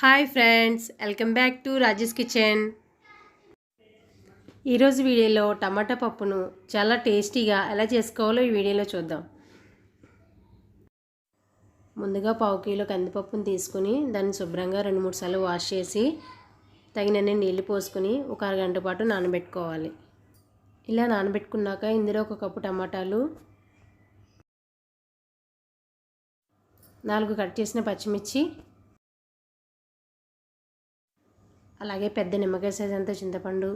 Hi friends welcome back to Rajesh kitchen. ఈరోజు వీడియోలో టమాటా పప్పును చాలా టేస్టీగా ఎలా చేసుకోవాలో ఈ వీడియోలో చూద్దాం. ముందుగా పావు కిలో కందిపప్పును తీసుకుని దాన్ని శుభ్రంగా రెండు మూడు సార్లు వాష్ చేసి తగినన్ని నీళ్ళు పోసుకొని ఒక అరగంట పాటు నానబెట్టుకోవాలి. ఇలా నానబెట్టుకున్నాక ఇందులో ఒక కప్పు టమాటాలు నాలుగు కట్ చేసిన పచ్చిమిర్చి అలాగే పెద్ద నిమ్మకాయ సైజ్ అంత చింతపండు.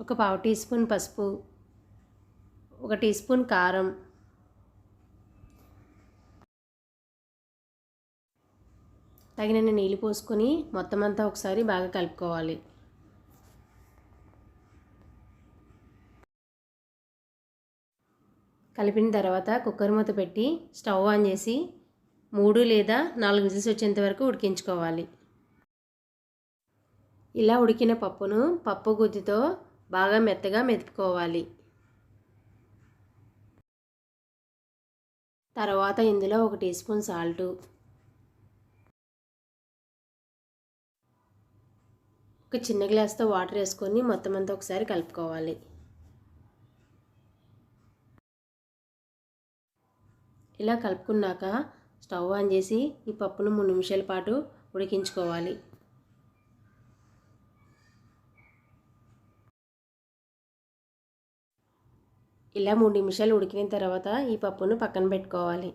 ఒక పావు టీ స్పూన్ పసుపు. ఒక టీ స్పూన్ కారం. తగినన్ని నీళ్ళు పోసుకొని మొత్తం అంతా ఒకసారి బాగా కలుపుకోవాలి. కలిపిన తర్వాత కుక్కర్ మూత పెట్టి స్టవ్ ఆన్ చేసి మూడు లేదా నాలుగు విజిల్స్ వచ్చేంత వరకు ఉడికించుకోవాలి. ఇలా ఉడికిన పప్పును పప్పు గుద్దితో బాగా మెత్తగా మెతుకోవాలి తర్వాత ఇందులో ఒక టీ స్పూన్ సాల్టు. ఒక చిన్న గ్లాస్తో వాటర్ వేసుకొని మొత్తం అంతా ఒకసారి కలుపుకోవాలి. ఇలా కలుపుకున్నాక స్టవ్ ఆన్ చేసి ఈ పప్పును మూడు నిమిషాల పాటు ఉడికించుకోవాలి. ఇలా మూడు నిమిషాలు ఉడికిన తర్వాత ఈ పప్పును పక్కన పెట్టుకోవాలి.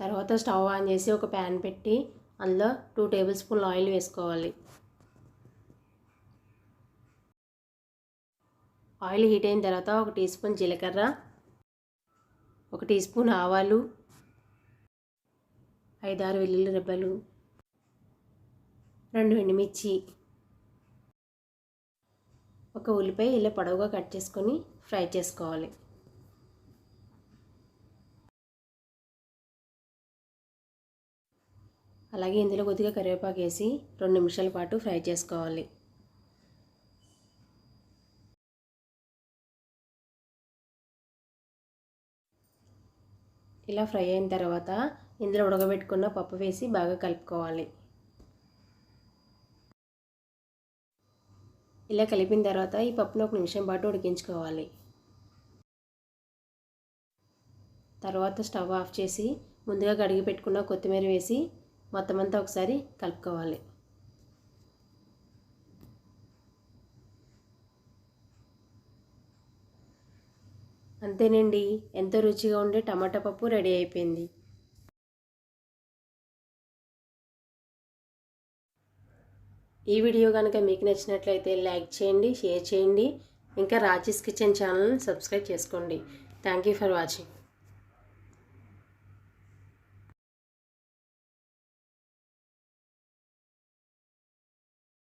తర్వాత స్టవ్ ఆన్ చేసి ఒక ప్యాన్ పెట్టి అందులో టూ టేబుల్ స్పూన్ ఆయిల్ వేసుకోవాలి. ఆయిల్ హీట్ అయిన తర్వాత ఒక టీ స్పూన్ జీలకర్ర ఒక టీ స్పూన్ ఆవాలు ఐదారు వెల్లుల్లి రెబ్బలు రెండు ఎండుమిర్చి ఒక ఉల్లిపాయ ఇలా పొడవుగా కట్ చేసుకొని ఫ్రై చేసుకోవాలి. అలాగే ఇందులో కొద్దిగా కరివేపాకు వేసి రెండు నిమిషాల పాటు ఫ్రై చేసుకోవాలి. ఇలా ఫ్రై అయిన తర్వాత ఇందులో ఉడకబెట్టుకున్న పప్పు వేసి బాగా కలుపుకోవాలి. ఇలా కలిపిన తర్వాత ఈ పప్పును ఒక నిమిషం పాటు ఉడికించుకోవాలి. తర్వాత స్టవ్ ఆఫ్ చేసి ముందుగా కడిగి పెట్టుకున్న కొత్తిమీర వేసి మొత్తం అంతా ఒకసారి కలుపుకోవాలి. అంతేనండి. ఎంతో రుచిగా ఉండే టమాటా పప్పు రెడీ అయిపోయింది. ఈ వీడియో కనుక మీకు నచ్చినట్లయితే లైక్ చేయండి షేర్ చేయండి. ఇంకా రాజేష్ కిచెన్ ఛానల్ని సబ్స్క్రైబ్ చేసుకోండి. Thank you for watching.